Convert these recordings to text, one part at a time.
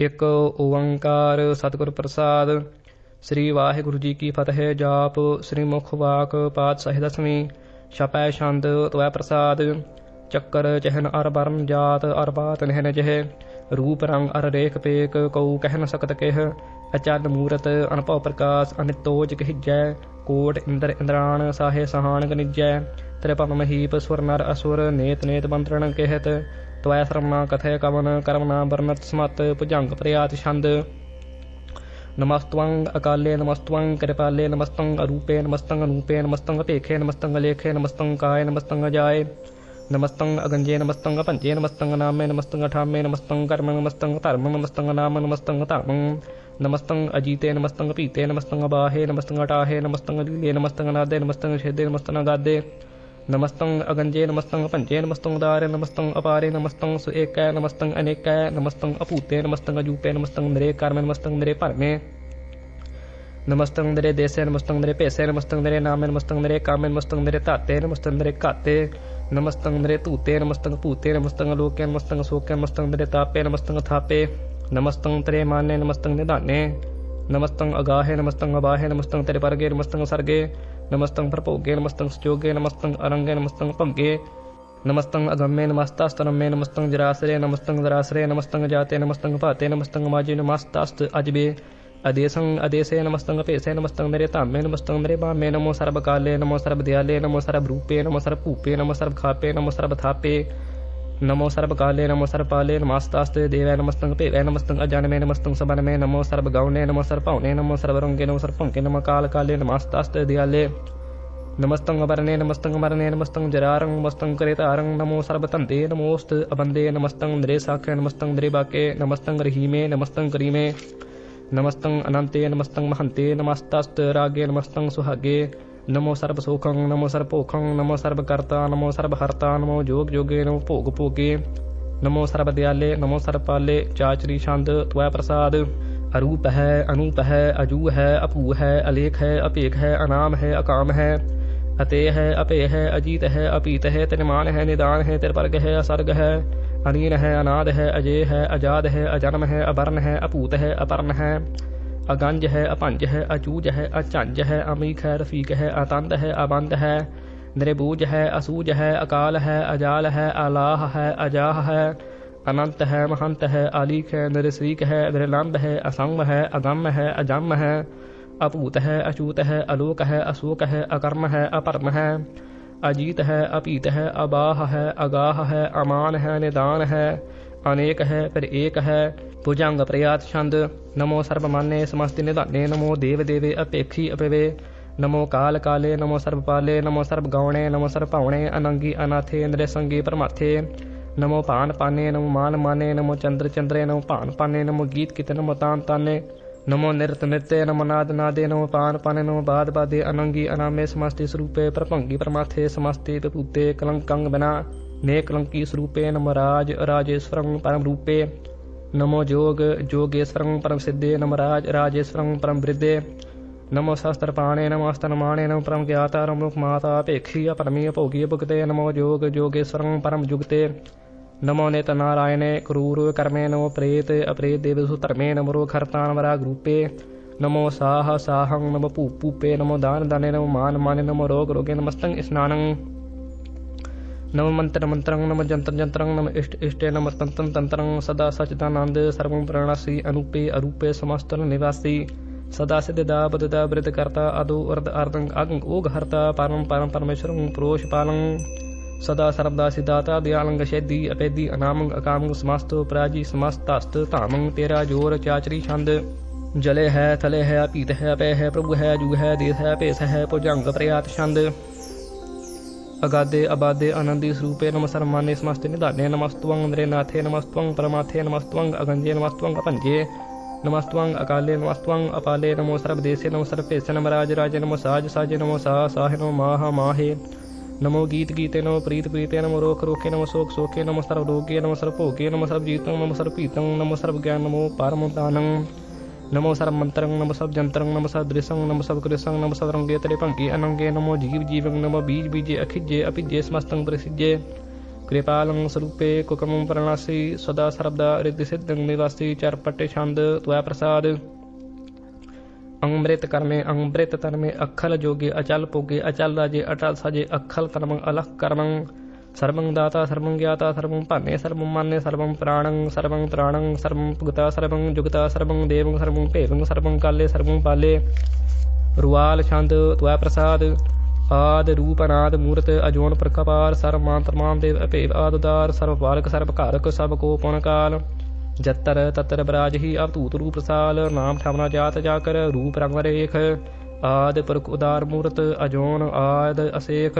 ਇੱਕ ਓੰਕਾਰ ਸਤਿਗੁਰ ਪ੍ਰਸਾਦ। ਸ੍ਰੀ ਵਾਹਿਗੁਰੂ ਜੀ ਕੀ ਫਤਿਹ, ਜਾਪ ਸ੍ਰੀ ਮੁਖ ਵਾਕ ਪਾਤ ਸਹਿ ਦਸਵੀਂ, ਛਪੈ ਛੰਦ ਤੁਐ ਪ੍ਰਸਾਦ। ਚੱਕਰ ਚਹਿਨ ਅਰ ਬਰਨ ਜਾਤ, ਅਰ ਬਾਤ ਨਹਿਨ ਜਹ। ਰੂਪ ਰੰਗ ਅਰ ਰੇਖ ਪੇਕ, ਕਉ ਕਹਿ ਨ ਸਕਤ ਕਿਹ। ਅਚਲ ਮੂਰਤ ਅਨਭਉ ਪ੍ਰਕਾਸ਼ ਅਨਿਤੋਜ ਕਹਿਜੈ ਕੋਟ ਇੰਦਰ ਇੰਦਰਾਣ ਸਾਹੇ ਸਹਾਨ ਗਨਿਜੈ ਤ੍ਰਿਪਨ ਮਹੀਪ ਸੁਰ ਨਰ ਅਸੁਰ ਨੇਤ ਨੇਤ ਮੰਤਰਣ ਕਹਿਤ, ਤਵੈ ਸਰਮਨਾ ਕਥੈ ਕਵਨ ਕਰਮਨਾ ਵਰਨਤ ਸਮਤ ਭੁਜੰਗ ਪ੍ਰਿਆਤ ਛੰਦ। ਨਮਸਤਵੰ ਅਕਾਲੇ ਨਮਸਤਵੰ ਕਿਰਪਾਲੇ ਨਮਸਤੰ ਅਰੂਪੇ ਨਮਸਤੰ ਅਨੂਪੇ ਨਮਸਤੰ ਅਪੇਖੇ ਨਮਸਤੰ ਲੇਖੇ ਨਮਸਤੰ ਕਾਏ ਨਮਸਤੰ ਜਾਏ नमस्तंग अगंजे नमस्तंग पंचे नमस्तंग नामे नमस्तंग ठामे नमस्तंग कर्म नमस्तंग धर्म नमस्तंग नाम नमस्तंग धर्म नमस्तंग अजीते नमस्तंग पीते नमस्तंग बाहे नमस्तंग टाहे नमस्तंग लीले नमस्तंग नादे नमस्तंग छेदे नमस्तंग गादे। नमस्तंग अगंजे नमस्तंग पंचे नमस्तंग दारे नमस्तंग अपारे नमस्तंग सुएकाय नमस्तंग अनेकाय नमस्तंग अपूते नमस्तंग अजूपे नमस्तंग नरे कर्म नमस्तंग नरे परमे। नमस्तंग नरे देसे नमस्तंग नरे पैसे नमस्तंग नरे नाम नमस्तंग नरे ताते नमस्तंग नरे काते नमस्तंग नरे तूते नमस्तंग पूते नमस्तंग लोके नमस्तंग सोके नमस्तंग तापे नमस्तंग थापे नमस्तंग तरे माने नमस्तंग निदाने नमस्तंग अगाहे नमस्तंग अबाहे नमस्तंग तेरे परगे नमस्तंग सरगे नमस्तंग प्रपोगे नमस्तंग सुचोगे नमस्तंग अरंगे नमस्तंग पंगे नमस्तंग अगम्य नमस्तास्तरम में नमस्तंग जरासरे नमस्तंग जरासरे नमस्तंग जाते नमस्तंग पाते नमस्तंग माजे नमस्तास्त अजबे अदेसं अदेशे नमस्तंग अपेशे नमस्तं नरे तामे नमस्तंग नरे वाम्ये नमो सर्वकाले नमो सर्वध्याले नमो सर्वरूपे नमो सर्वपूपे नमो सर्वखापे नमो सर्वथापे नमो सर्वकाले नमो सर्वपाले नमस्तास्ते देवाय नमस्तंग पे वै नमस्तं अजानमे नमस्तं सबनमे नमो सर्वगौणे नमो सर्वपावने नमो सर्वरंगे नमो सर्वपंके नमो कालकाले नमस्तास्ते दयाले नमस्तं वरणे नमस्तं मरणे नमस्तं जरारं नमस्तं करेतारं नमो सर्वतन्ते नमोस्त अबंदे नमस्तं नरे साख्य नमस्तं नरे वाक्ये नमस्तं रहीमे नमस्तं करीमे ਨਮੋਸਤ ਨਮਸਤੰ ਅਨੰਤੇ ਨਮਸਤੰ ਮਹੰਤੇ ਨਮਸਤਸਤ ਰਾਗੇ ਨਮਸਤੰ ਸੁਹਾਗੇ ਨਮੋ ਸਰਬ ਸੋਖੰ ਨਮੋ ਸਰਬ ਭੋਖੰ ਨਮੋ ਸਰਬ ਕਰਤਾ ਨਮੋ ਸਰਬ ਹਰਤਾ ਨਮੋ ਜੋਗ ਜੋਗੇ ਨਮੋ ਭੋਗ ਭੋਗੇ ਨਮੋ ਸਰਬ ਦਿਆਲੇ ਨਮੋ ਸਰਬ ਪਾਲੇ ਚਾਚਰੀ ਛੰਦ ਤਵੈ ਪ੍ਰਸਾਦ ਅਰੂਪ ਹੈ ਅਨੂਪ ਹੈ ਅਜੂ ਹੈ ਅਪੂ ਹੈ ਅਲੇਖ ਹੈ ਅਪੇਖ ਹੈ ਅਨਾਮ ਹੈ ਅਕਾਮ ਹੈ अतेय है अपेय है, अजीत है, अपीत है, तिरमान है, निदान है, तिरपर्ग है, असर्ग है अनिल है, अनाद है अजय है, अजाद है, अजन्म है अभर्ण है, अपूत है, अपर्ण है, अगंज है, अपंज है, अचूज है, अचंज है अमीक है, रफीक है अतंत है, अबंध है, निर्भूज है, असूज है, अकाल है, अजाल है, अलाह है, अजाह है, अनंत है, महंत है अलीक है निरसरीक है, निरलंब है, असंग है अगम है अजम है ਅਭੂਤ ਹੈ ਅਚੂਤ ਹੈ ਅਲੋਕ ਹੈ ਅਸੋਕ ਹੈ ਅਕਰਮ ਹੈ ਅਪਰਮ ਹੈ ਅਜੀਤ ਹੈ ਅਪੀਤ ਹੈ ਅਬਾਹ ਹੈ ਅਗਾਹ ਹੈ ਅਮਾਨ ਹੈ ਨਿਦਾਨ ਹੈ ਅਨੇਕ ਹੈ ਫਿਰ ਏਕ ਹੈ ਭੁਜੰਗ ਪ੍ਰਯਾਤ ਛੰਦ, ਨਮੋ ਸਰਬ ਮਾਨੇ ਨਿਧਾਨੇ, ਨਮੋ ਦੇਵ ਦੇਵੇ ਅਪੇਖੀ ਅਪਵੇ, ਨਮੋ ਕਾਲ ਕਾਲੇ, ਨਮੋ ਸਰਬ ਪਾਲੇ ਨਮੋ ਸਰਬ ਗਾਉਣੇ ਨਮੋ ਸਰਬ ਭਾਉਣੇ ਅਨੰਗੀ ਅਨਾਥੇ ਇੰਦਰੇ ਪਰਮਾਥੇ, ਨਮੋ ਪਾਨ ਪਾਨੇ, ਨਮੋ ਮਾਨ ਮਾਨੇ, ਨਮੋ ਚੰਦਰ ਚੰਦਰੇ, ਨਮੋ ਭਾਨ ਪਾਨੇ, ਨਮੋ ਗੀਤ ਕਿਤੇ, ਨਮੋ ਤਾਨ ਤਾਨੇ नमो नृत नृत्य नम नाद नादे नमो पान पाने नमो बाद बादे अनंगी अनामे समस्ते स्वरूपे प्रभंगी परमाथे समस्ते प्रपूते कलंकंग बना ने कलंकी स्वरूपे नम राज राजेश्वरं परम रूपे। नमो जोग जोगेश्वरं परम सिद्धे, नम राज राजेश्वरं परम वृद्धे। नमो शस्त्रपाणे, नमो स्तनमाणे नम परम ज्ञाता, नमो माता अपेक्षीय परमीय भोगीय भुगते। नमो योग योगेश्वरं परम जुगते। ਪਰਮ ਜੁਗਤੇ ਨਮੋ ਨਿਤ ਨਾਰਾਇਣੇ ਕਰੂਰ ਕਰਮੇ ਨਮੋ ਪ੍ਰੇਤ ਅਪ੍ਰੇਤ ਦੇਵ ਸੁਧਰਮੇ ਨਮੋ ਖਰਤਾਨ ਵਰਾ ਗਰੂਪੇ ਨਮੋ ਸਾਹ ਸਾਹੰ ਨਮੋ ਭੂ ਭੂਪੇ ਨਮੋ ਦਾਨ ਦਾਨੇ ਨਮੋ ਮਾਨ ਮਾਨੇ ਨਮੋ ਰੋਗ ਰੋਗੇ ਨਮਸਤੰ ਇਸਨਾਨੰ ਨਮ ਮੰਤਰ ਮੰਤਰੰ ਨਮ ਜੰਤਰ ਜੰਤਰੰ ਨਮ ਇਸ਼ਟ ਇਸ਼ਟੇ ਨਮ ਤੰਤੰ ਤੰਤਰੰ ਸਦਾ ਸਚਿਦਾਨੰਦ ਸਰਵੰ ਪ੍ਰਣਾਸੀ ਅਨੂਪੇ ਅਰੂਪੇ ਸਮਸਤਨ ਨਿਵਾਸੀ ਸਦਾ ਸਿਧਦਾ ਬਦਦਾ ਬ੍ਰਿਤ ਕਰਤਾ ਅਦੋ ਅਰਧ ਸਦਾ ਸਰਬਦਾ ਸਿਦਾਤਾ ਦਿਆਲੰਗ ਸ਼ੈਦੀ ਅਪੇਦੀ ਅਨਾਮੰਗ ਅਕਾਮੰਗ ਸਮਸਤੋ ਪ੍ਰਾਜੀ ਸਮਸਤਸਤ ਧਾਮੰ ਤੇਰਾ ਜੋਰ ਚਾਚਰੀ ਛੰਦ। ਜਲੇ ਹੈ, ਥਲੇ ਹੈ ਪੀਤ ਹੈ, ਪੈ ਹੈ, ਪ੍ਰਭੂ ਹੈ ਜੁਗ ਹੈ ਦੇਸ ਹੈ, ਭੇਸ ਹੈ, ਭੁਜੰਗ ਪ੍ਰਿਆਤ ਛੰਦ। ਅਗਾਦੇ ਅਬਾਦੇ ਆਨੰਦੀ ਸਰੂਪੇ ਨਮ ਸਰਮਾਨੇ ਸਮਸਤੇ ਨਿਧਾਨੇ ਨਮਸਤਵੰ ਨਰੇ ਨਾਥੇ ਨਮਸਤਵੰ ਪਰਮਾਥੇ ਨਮਸਤਵੰ ਅਗੰਜੇ ਨਮਸਤਵੰ ਅਪੰਜੇ ਨਮਸਤਵੰ ਅਕਾਲੇ ਨਮਸਤਵੰ ਅਪਾਲੇ ਨਮੋ ਸਰਬ ਦੇਸੇ ਨਮੋ ਸਰਬ ਭੇਸੇ ਨਮ ਰਾਜ ਰਾਜੇ ਨਮੋ ਸਾਜ ਸਾਜੇ ਨਮੋ ਸਾ ਸਾਹੇ ਨਮੋ ਮਾਹ ਮਾਹੇ। नमो गीत गीते नमो प्रीत प्रीते नमो रोख रोखे नमो शोक शोके नमो सर्व रोगे नमो सर्व भोगे नमो सर्व जीतं नमो सर्व पीतं नमो सर्व ज्ञान नमो पारमदानं नमो सर्व मंत्रं नमो सब जंत्रं नमो सब दृशं नमो सब कृशं नमो सब रंगे तरे पंके अनंगे नमो जीव जीवं नमो बीज बीजे अखिजे अपिजे समस्तं प्रसिज्ये कृपालं स्वरूपे कुकमं प्रणासि सदा सर्वदा हृदि सिद्धं निवासि चरपटे छंद त्वया प्रसाद ਅੰਮ੍ਰਿਤ ਕਰਮੇ, ਅੰਮ੍ਰਿਤ ਤਰਮੇ ਅਖਲ ਜੋਗੇ, ਅਚਲ ਪੋਗੇ ਅਚਲ ਰਾਜੇ, ਅਟਲ ਸਾਜੇ, ਅਖਲ ਤਰਮੰ ਅਲਖ ਕਰਮੰ। ਸਰਵੰ ਦਾਤਾ, ਸਰਵੰ ਗਿਆਤਾ, ਸਰਵੰ ਭਾਨੇ, ਸਰਵੰ ਮਾਨੇ, ਸਰਵੰ ਪ੍ਰਾਣੰ, ਸਰਵੰ ਤ੍ਰਾਣੰ, ਸਰਵੰ ਭੁਗਤਾ, ਸਰਵੰ ਜੁਗਤਾ, ਸਰਵੰ ਦੇਵੰ, ਸਰਵੰ ਭੇਵੰ, ਸਰਵੰ ਕਾਲੇ, ਸਰਵੰ ਪਾਲੇ ਰੁਆਲ ਛੰਦ, ਤਵੈ ਪ੍ਰਸਾਦ, ਆਦ ਰੂਪ ਅਨਾਦ ਮੂਰਤ, ਅਜੋਨ ਪ੍ਰਕਪਾਰ ਸਰਵ ਮਾਨ ਦੇਵ, ਅਭੇਵ ਆਦਦਾਰ ਸਰਵ ਬਾਲਕ, ਸਰਵ ਘਾਰਕ, ਸਭ ਕੋ ਪੁਣ ਕਾਲ। ਜਤਰ ਤਤਰ ਬਰਾਜ ਹੀ ਅਵਤੂਤ ਰੂਪ ਸਾਲ, ਨਾਮ ਠਾਵਨਾ ਜਾਤ ਜਾਕਰ, ਰੂਪ ਰੰਗ ਰੇਖ, ਆਦ ਪ੍ਰਕ ਉਦਾਰ ਮੂਰਤ, ਅਜੋਨ ਆਦ ਅਸੇਖ,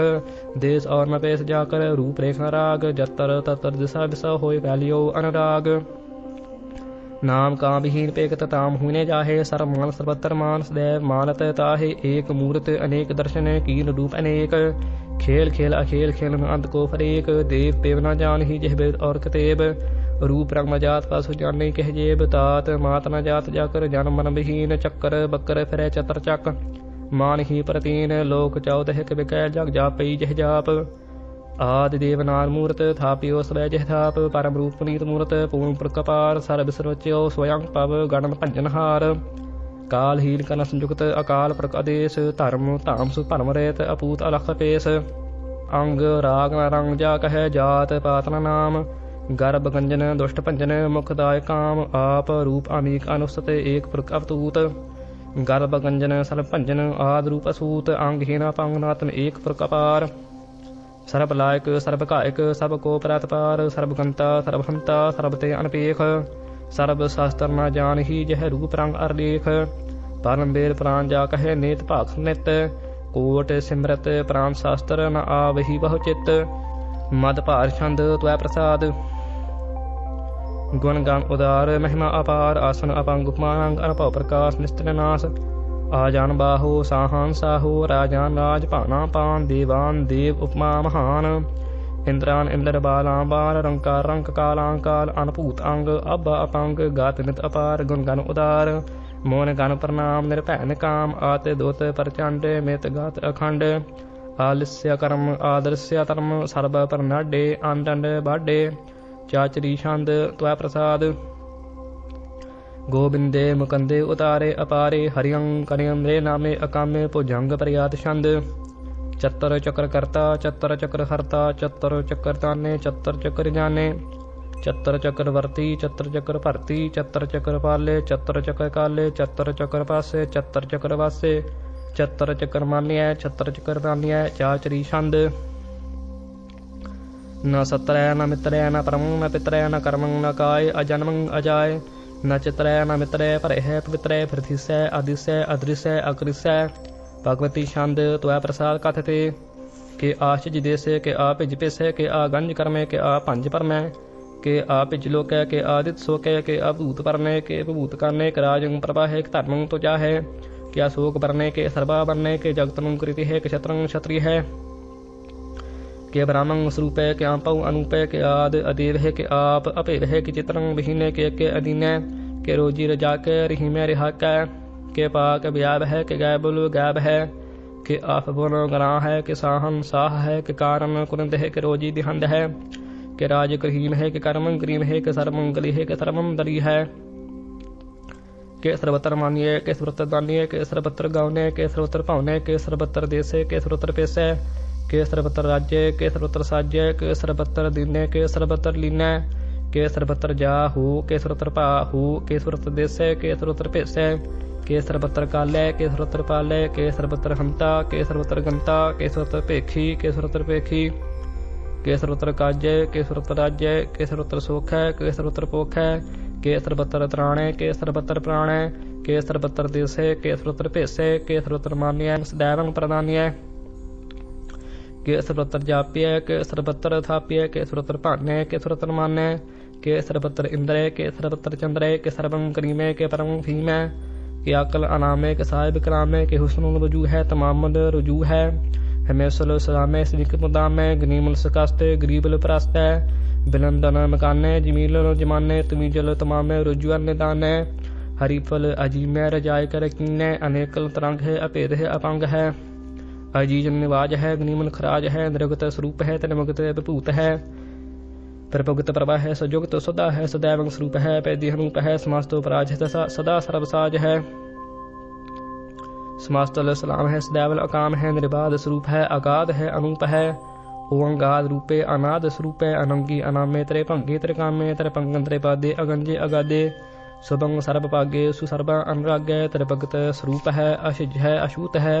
ਦੇਸ ਔਰ ਨਪੇਸ ਜਾ ਰੂਪ ਰੇਖ ਰਾਗ, ਜਤਰ ਤਤਰ ਦਿਸਾ ਵਿਸਾ ਹੋਏ ਵੈਲਿਓ ਅਨਰਾਗ। ਨਾਮ ਕਾਮ ਵਿਹੀਨ ਪੇਕਤ ਤਾਮ ਹੁਨੇ ਜਾਹੇ, ਸਰ ਮਾਨ ਸਰਬਤਰ ਮਾਨਸ ਦੇ ਮਾਨਤ ਤਾਹੇ, ਏਕ ਮੂਰਤ ਅਨੇਕ ਦਰਸ਼ਨ ਕੀਨ ਰੂਪ ਅਨੇਕ। ਖੇਲ ਖੇਲ ਅਖੇਲ ਖੇਲ ਅੰਤ ਕੋ ਫਰੇਕ, ਦੇਵ ਪੇਵਨਾ ਨਾ ਜਾਣ ਹੀ ਜਿਹ ਬੇਦ ਔਰ ਕਤੇਬ। ਰੂਪ ਰੰਗ ਨ ਜਾਤ ਪਾਸੁ ਜਾਣੇ ਕਹਿ ਜੇ ਬਤਾਤ ਮਾਤ ਨਾ ਜਾਤ ਜਾ ਕਰ ਜਨਮ ਮਨ ਬਹੀਨ ਚੱਕਰ, ਬੱਕਰ ਫਿਰੈ ਚਤਰ ਚੱਕ। ਮਾਨ ਹੀ ਪ੍ਰਤੀਨ, ਲੋਕ ਚੌਦ ਹਿਕ ਵਿਕੈ ਜਗ ਜਾਪਈ ਜਹ ਜਾਪ। ਆਦਿ ਦੇਵਨਾਰ ਮੂਰਤ ਥਾਪਿਓ ਸਵੈ ਜਹ ਥਾਪ। ਪਰਮ ਰੂਪ ਪੁਨੀਤ ਮੂਰਤ, ਪੂਰਨ ਪ੍ਰਕਪਾਰ ਸਰਬ ਸਰੋਚਿਓ ਸਵਯੰ ਪਵ, ਗਣਨ ਭੰਜਨਹਾਰ ਕਾਲ ਹੀਲ ਕਨ ਸੰਯੁਕਤ, ਅਕਾਲ ਪ੍ਰਕਦੇਸ ਧਰਮ ਧਾਮ ਸੁ ਭਰਮ ਰੇਤ, ਅਪੂਤ ਅਲਖ ਪੇਸ। ਅੰਗ ਰਾਗ ਰੰਗ ਜਾ ਕਹੈ ਜਾਤ ਪਾਤਨ ਨਾਮ। ਗਰਭਗੰਜਨ ਦੁਸ਼ਟਭੰਜਨ ਦੁਸ਼ਟ ਕਾਮ, ਆਪ ਰੂਪ ਅਮੀਕ ਅਨੁਸਤ, ਏਕ ਪ੍ਰਕ ਗਰਭਗੰਜਨ ਗਰਭ ਭੰਜਨ ਆਦ ਰੂਪ ਅਸੂਤ ਅੰਗ ਹੀਨਾ ਏਕ ਪ੍ਰਕਪਾਰ ਸਰਬ ਲਾਇਕ ਸਰਬ ਘਾਇਕ ਸਭ ਕੋ ਪ੍ਰਤਪਾਰ ਸਰਬ ਗੰਤਾ ਸਰਬ ਤੇ ਅਨਪੇਖ। ਸਰਬ ਸ਼ਾਸਤਰ ਨਾ ਜਾਣ ਹੀ ਜਹ ਰੂਪ ਰੰਗ ਅਰਲੇਖ। ਲੇਖ ਪਰਮ ਪ੍ਰਾਨ ਜਾ ਕਹੇ ਨੇਤ ਭਾਖ ਨਿਤ। ਕੋਟ ਸਿਮਰਤ ਪ੍ਰਾਨ ਸ਼ਾਸਤਰ ਨ ਆਵਹੀ ਬਹੁ ਚਿਤ। ਮਦ ਭਾਰ ਛੰਦ ਤਵੈ ਪ੍ਰਸਾਦ। ਗੁਣ ਗਾਨ ਉਦਾਰ, ਮਹਿਮਾ ਅਪਾਰ, ਆਸਨ ਅਪੰਗ, ਉਪਮਾਨੰਗ, ਅਨਭਵ ਪ੍ਰਕਾਸ਼, ਨਿਸਤਰ ਨਾਸ। ਆਜਾਨ ਬਾਹੋ ਸਾਹਾਂ ਸਾਹੋ, ਰਾਜਾਨ ਰਾਜ, ਭਾਨਾ ਪਾਨ, ਦੇਵਾਨ ਦੇਵ, ਉਪਮਾ ਮਹਾਨ। ਇੰਦਰਾਨ ਇੰਦਰ ਬਾਲਾਂ ਬਾਲ, ਰੰਕਾਰ ਰੰਕ ਕਾਲਾਂ ਕਾਲ, ਅਨਭੂਤ ਅੰਗ, ਅਬ ਅਪੰਗ, ਗਾਤ ਨਿਤ ਅਪਾਰ ਗੁਣ ਗਨ ਉਦਾਰ। ਮੋਨ ਗਨ ਪ੍ਰਣਾਮ ਨਿਰਭੈਨ ਕਾਮ, ਆਤੇ ਦੋਤ ਪ੍ਰਚੰਡ, ਮਿਤ ਗਾਤ ਅਖੰਡ। ਆਲਸਯ ਕਰਮ, ਆਦਰਸਯ ਧਰਮ, ਸਰਬ ਪਰਨਾਡੇ ਆਨੰਦ ਬਾਡੇ ਚਾਚਰੀ ਛੰਦ ਤਵੈ ਪ੍ਰਸਾਦ ਗੋਬਿੰਦੇ ਮੁਕੰਦੇ ਉਤਾਰੇ ਅਪਾਰੇ ਹਰਿਯੰ ਕਰਿਯੰਦੇ ਨਾਮੇ ਅਕਾਮੇ ਭੁਜੰਗ ਪ੍ਰਿਆਤ ਛੰਦ ਚੱਤਰ ਚੱਕਰ ਕਰਤਾ ਚੱਤਰ ਚੱਕਰ ਹਰਤਾ ਚੱਤਰ ਚੱਕਰ ਤਾਨੇ ਚੱਤਰ ਚੱਕਰ ਜਾਣੇ ਚੱਤਰ ਚੱਕਰ ਵਰਤੀ ਚੱਤਰ ਚੱਕਰ ਭਰਤੀ ਚੱਤਰ ਚੱਕਰ ਪਾਲੇ ਚੱਤਰ ਚੱਕਰ ਕਾਲੇ ਚੱਤਰ ਚੱਕਰ ਪਾਸੇ ਚੱਤਰ ਚੱਕਰ ਵਾਸੇ ਚੱਤਰ ਚੱਕਰ ਮਾਨਿਆ ਚੱਤਰ ਚੱਕਰ ਤਾਨਿਆ ਚਾਚਰੀ ਛੰਦ न सत्रय न मित्रय न परमं न पितरय न कर्मं न काय अजन्मं अजाय। न चित्रय न मित्रय परह पवित्रय पृथिसय अदिसय अदृश्य अकृष्य भगवती छंद त्वै प्रसाद कथते। के आशिज देसे के आ भिज पिसै के आ गंज करमे के आ पंज परमै के आ भिज लोकै के आदित सोकै के अभूत परने के भूत करने के राजं प्रभाहे के धर्मं तुजा है के अशोक बरने, के सर्वा बरने के जगतनं कृति है के क्षत्रं क्षत्रिय है के ब्राह्मण स्वरूप के आपऊ अनूप के आद अदेव है के आप अपेव है के चित्रं विहीन के के अधीन, के रोजी रजा के रहीम रिहा के के पाक ब्याब है के गैबुल गैब है के आप बुन है, के साहन साह है, के कारण कुरंद है, के रोजी दिहंद है, के राज करीम है, के कर्म करीम है, के सर्वमंगली है, के सर्वम दरी है, के सर्वत्र मानिए, के सर्वत्र दानिए, के सर्वत्र गावने के सर्वत्र पावने, के सर्वत्र देसे, के सर्वत्र पेसे के सर्वत्र राज्य के सर्वत्र साज्य के सर्वत्र दीने के सर्वत्र लीने के सर्वत्र जा हो के सर्वत्र पा हो के सर्वत्र देसे के सर्वत्र पेसे के सर्वत्र काले के सर्वत्र पाले के सर्वत्र हंता के सर्वत्र गंता के सर्वत्र पेखी के सर्वत्र पेखी के सर्वत्र काज्य के सर्वत्र राज्य के सर्वत्र सुख है के सर्वत्र पोख है के सर्वत्र त्राणे के सर्वत्र प्राणे के सर्वत्र देसे के सर्वत्र पेसे के सर्वत्र मान्य सदैवं प्रदान्य के सर्वत्र जाप्य के सर्वत्र थाप्य के सर्वत्र पान्य के सर्वत्र मान्य के सर्वत्र इंद्र के सर्वत्र चंद्र के सर्वं करीमे के परम भीम के अकल अनामे के साहिब करामे के हुस्न रुजू है तमामल रुजू है हमेशल सलामे सिक मुदामे गनीमल सकास्ते गरीबल प्रस्ते बिलंदन मकाने जमील जमाने तमीजल तमामे रुजुअन निदाने हरिफल अजीमे रजाय कर कीने अनेकल तरंग है, अपेद है, अपंग है। अज़ीज़ निवाज है गनीमन खराज है निरगत स्वरूप है। तनमुगत विभूत है प्रभुगत प्रभा है सजुगत सदा है सदैव स्वरूप है पैदी हनूप है समास्तो पराजित सदा सर्वसाज है। समास्तल सलाम है सदैवल अकाम है निर्बाध स्वरूप है, अगाध है, अनूप है। ओंगाद रूपे अनाद स्वरूपे अनंगी अनामे त्रे भंगे त्रिकामे त्रिपंगन त्रिपादे अगंजे अगादे। सुभंग सर्व पागे सुसर्भ अनुराग्य त्रिभगत स्वरूप है अशिज है, अशूत है।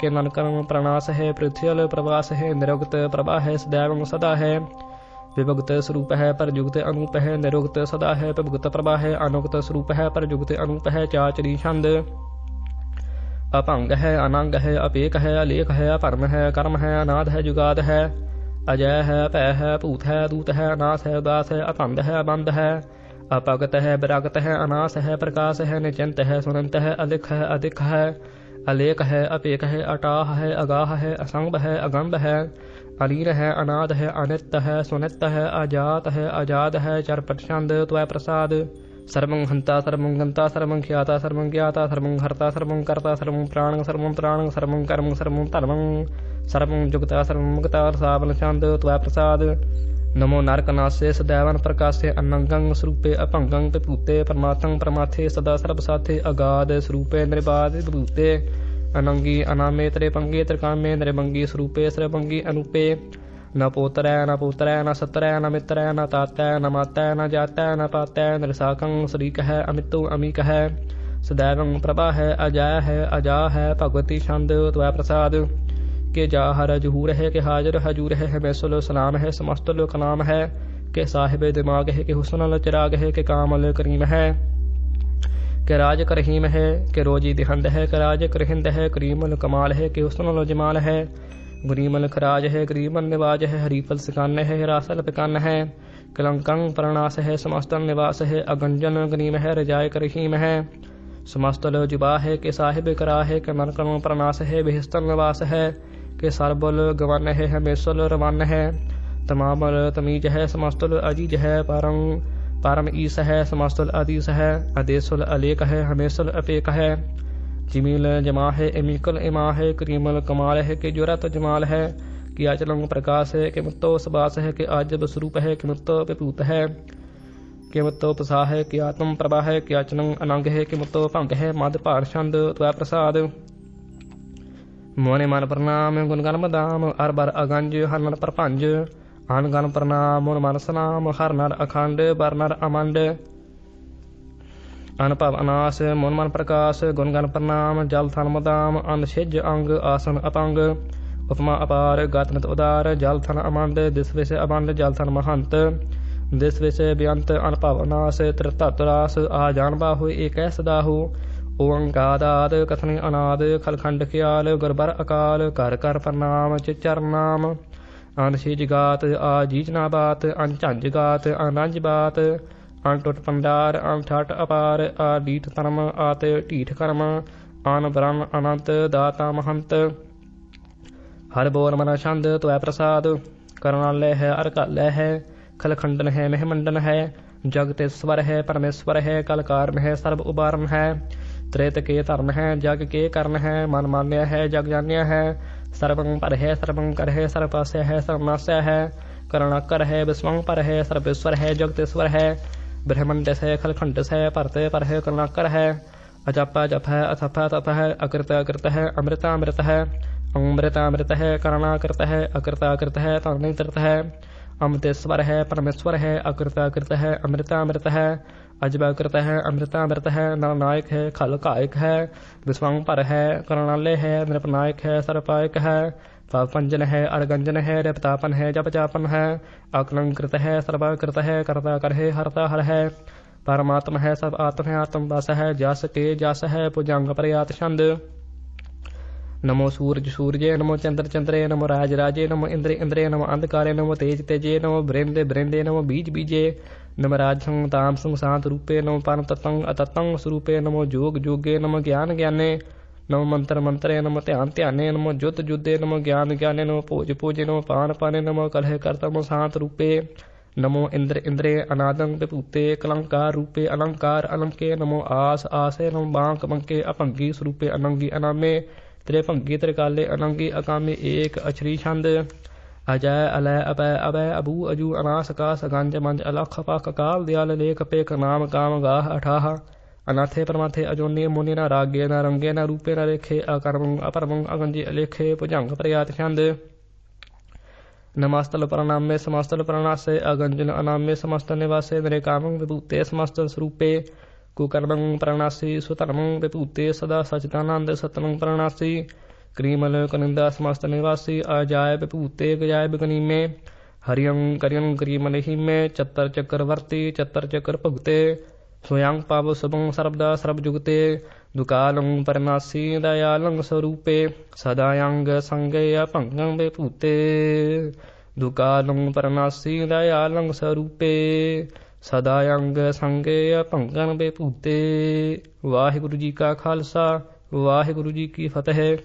के ननकर्म प्रणाश है पृथ्वील प्रवास है निरुक्त प्रभा है सदैव सदा है विभुक्त स्वरूप है परजुगत अनूप है निरुक्त सदा है प्रभुगत प्रभा है अनुगत स्वरूप है परजुगत अनूप है चाचरी छंद। अपंग है अनंग है अपेक है अलेख है अपरम है कर्म है अनाद है जुगाद। है अजय है पै है भूत है दूत है अनास है उदास है अतंद है अबंद है अपगत है विरागत है अनास है प्रकाश है निचिंत है सुनंत है अलिख है अधिक। है अलेख है अपेक है, अटाह है, अगाह है, असंग है अगंब है अलीर है, अनाद है अनित है सुनित है, अजात है, अजाद है चर प्रचंद त्वय प्रसाद सर्वं हंता, सर्वं गंता, सर्वं ख्याता, सर्वं ज्ञाता, सर्वं हर्ता, सर्वं कर्ता, सर्वं प्राणं सर्वं प्राणं सर्वं कर्म, सर्वं धर्मं सर्वं जुगता, सर्वं मुक्ता सावन चंद त्वय प्रसाद नमो नारकनासे सदैवन प्रकाशे अनंगं स्वरूपे अपंगं विभूते परमात्मं परमाथे सदा सर्वसाथे अगाध स्वरूपे निर्बाध विभूते। अनंगी अनामे त्रिपंगी त्रिकामे नृभंगी स्वरूपे श्रभंगी अनुपे। न पोतर न पुत्र न सत्र न मित्र न तात न मात न जात न पात नृसाकं शरीक है अमितो अमीक। है सदैव प्रभा है अजय है अजा है भगवती छंद त्वय प्रसाद। के जाहर जहूर है के हाजर हजूर है हमेशुल सलाम है समस्त लोक नाम है के साहिब दिमाग है के हुसन चिराग है के कामल करीम है के राज करहीम है के रोजी दिहंद है के राज करहिंद है करीमल कमाल है के हुसन जमाल है गरीमल खराज है गरीमल निवाज है हरीफल सिकान है हिरासल पिकान है कलंकंग प्रणास है समस्तल निवास है अगंजन गनीम है रजाय करहीम है समस्तल जुबा है के साहिब करा है के मनकर्म प्रणास है बेहस्तल निवास है के सरबल गवन है, हमेशल रवन है। तमामल तमीज है, समस्तल अज़ीज़ है परम परम ईस है, समस्तल अदीस है। अदेशुल अलेक है, हमेशल अपेक है। जिमील जमा है एमिकल इमा है, करीमल कमाल है, कि जुरत जमाल है। कि आचलंग प्रकाश है, कि मुत्तो सबास है, कि आजब स्वरूप है, कि मुत्तो विभूत है। कि मुत्तो प्रसाह है, कि आत्म प्रभा है, कि आचलंग अनंग है, कि मुत्तो भंग है। मद भार छंद त्वै प्रसाद ਮੋਨੇ ਮਨ ਪ੍ਰਣਾਮ, ਗੁਣ ਗਨ ਮਦਾਮ ਅਰ ਬਰ ਅਗੰਜ, ਹਰ ਨਰ ਪਰਪੰਜ ਆਨ ਗਨ ਪ੍ਰਣਾਮ ਮੋਨ ਮਨ ਸਨਾਮ ਹਰ ਨਰ ਅਖੰਡ, ਬਰ ਨਰ ਅਮੰਡ। ਅਨਭਵ ਅਨਾਸ ਮਨ ਮਨ ਪ੍ਰਕਾਸ਼, ਗੁਣ ਗਨ ਪ੍ਰਣਾਮ, ਜਲ ਥਨ ਮਦਾਮ ਅੰਨ ਸਿਜ ਅੰਗ, ਆਸਨ ਅਤੰਗ ਉਪਮਾ ਅਪਾਰ ਗਤਨਤ ਉਦਾਰ, ਜਲ ਥਨ ਅਮੰਡ, ਦਿਸ ਵਿਸੇ ਅਮੰਡ ਜਲ ਥਨ ਮਹੰਤ। ਦਿਸ ਵਿਸੇ ਬਿਅੰਤ ਅਨਭਵ ਅਨਾਸ ਤ੍ਰਿਤਤ ਰਾਸ, ਆ ਜਾਣ ਬਾਹੂ, ਏਕੈ ਸਦਾਹੂ। ਓੰਕਾਰ ਆਦ ਕਥਨ ਅਨਾਦ, ਖਲਖੰਡ ਖਿਆਲ, ਗੁਰਬਰ ਅਕਾਲ, ਕਰ ਘਰ ਪ੍ਰਣਾਮ ਚਿਚਰ ਨਾਮ ਅਨ ਜਗਾਤ ਆ ਜੀਜਨਾ ਬਾਤ, ਅਨ ਝੰਜ ਗਾਤ ਅਨੰਜ ਬਾਤ। ਅਨ ਟੁੱਟ ਪੰਡਾਰ, ਅਨ ਠਟ ਅਪਾਰ, ਆ ਡੀਠ ਧਰਮ ਆਤ ਢੀਠ ਕਰਮ। ਆਨ ਬ੍ਰਹਮ ਅਨੰਤ, ਦਾਤਾ ਮਹੰਤ। ਹਰ ਬੋਰ ਮਨ ਛੰਦ ਤੁਐ ਪ੍ਰਸਾਦ। ਕਰਨਾ ਲੈ ਹੈ, ਅਰ ਲੈ ਹੈ, ਖਲਖੰਡਨ ਹੈ, ਮਹਿਮੰਡਨ ਹੈ। ਜਗਤ ਸਵਰ ਹੈ, ਪਰਮੇਸ਼ਵਰ ਹੈ ਕਲਕਾਰਨ ਹੈ, ਸਰਬ ਉਬਾਰਨ ਹੈ। त्रेत के धर्म है, जग के कर्ण है, मन मान्य है, जग जान्य है। सर्वं पर है, सर्वं कर है सर्वपास्य है सर्वनाश्य है। करुणाकर है विस्वं पर है सर्वेश्वर है जगतेश्वर है। ब्रह्मंड है खलखंड है परत पर है करुणाकर है। अजप जप है, अथप तप है, अकृत अकृत है अमृत अमृत है। अमृत अमृत है, करणाकृत है अकृत अकृत है तृत है। अमृतेश्वर है, परमेश्वर है, अकृत अकृत है, अमृत अमृत है अजबकृत है, अमृत अमृत है नरनायक है, खल कायक है विश्वंग है करणालय है, नृपनायक है, सर्पायक है, पापंजन है अड़गंजन है रेपतापन है जप जापन है, अकलंकृत है, सर्वाकृत है, कर्ता कर है, हरता हर है, परमात्मा है, सब आत्म है आत्म बस है, जस के जस है भुजंग प्रयात छंद। नमो सूरज सूर्य नमो चंद्र चंद्रे नमो राज राजे नमो इंद्र इंद्रे नमो अंधकारे नमो तेज तेजे नमो ब्रेंदे ब्रेंदे नमो बीज बीजे नम राजसंग तामसंग शांत रूपे नमो परम तत्ंग अततंग स्वरूपे नमो जोग जोगे नमो ज्ञान ज्ञाने नमो मंत्र मंत्रे नमो ध्यान ध्याने नमो जुत जुद्धे नमो ज्ञान ज्ञाने नमो भोज पूजे नमो पान पाने नमो कलह कर्तमो शांत रूपे नमो इंद्र इंद्रे अनादं विभूते कलंकार रूपे अलंकार अलंके नमो आस आसे नमो बांक बंके अपंगी स्वरूपे अनंगी अनामे त्रिभंगी त्रिकाले अनंगी अकामी एक अछरी छंद। अजय, अलय अभय अभय अबू अजू, अनास, कास, गंज, मंज, अलख पाक काल, दयाल, लेख पेक नाम, काम, गाह, अठाह। अनाथे, परमाथे अजोने मुनि न रागे न रंगे न रूपे न रेखे अकर्म अपरमंग, अगंज, अलेखे, भुजंग, प्रयात, छंद। नमस्तल प्रणाम में समस्तल प्रणासे अगंजन अनामे समस्त, निवासे, नरे, काम, विभूते, समस्त, स्वरूपे। ਕੁਕਰਮੰ ਪ੍ਰਣਾਸੀ ਸੁਧਰਮੰ ਵਿਭੂਤੇ ਸਦਾ ਸਚਿਦਾਨੰਦ ਸਤਨੰ ਪ੍ਰਣਾਸੀ। ਕ੍ਰੀਮਲ ਕਨਿੰਦਾ ਸਮਸਤ ਨਿਵਾਸੀ ਅਜਾਇ ਵਿਭੂਤੇ ਗਜਾਇ ਬਗਨੀਮੇ। ਹਰਿਯੰ ਕਰਿਯੰ ਕ੍ਰੀਮਲ ਹਿਮੇ, ਚੱਤਰ ਚੱਕਰ ਵਰਤੀ, ਚੱਤਰ ਚੱਕਰ ਭੁਗਤੇ। ਸੋਯੰ ਪਾਵ ਸੁਭੰ ਸਰਬਦਾ ਸਰਬ ਜੁਗਤੇ। ਦੁਕਾਲੰ ਪਰਨਾਸੀ, ਦਇਆਲੰ ਸਰੂਪੇ। ਸਦਾਯੰਗ ਸੰਗਯ ਭੰਗੰ ਵਿਭੂਤੇ। ਦੁਕਾਲੰ ਪਰਨਾਸੀ, ਦਇਆਲੰ ਸਰੂਪੇ। ਸਦਾ ਅੰਗ ਸੰਗੇ ਭੰਗਣ ਬੇਪੂਤੇ ਵਾਹਿਗੁਰੂ ਜੀ ਕਾ ਖਾਲਸਾ ਵਾਹਿਗੁਰੂ ਜੀ ਕੀ ਫਤਿਹ।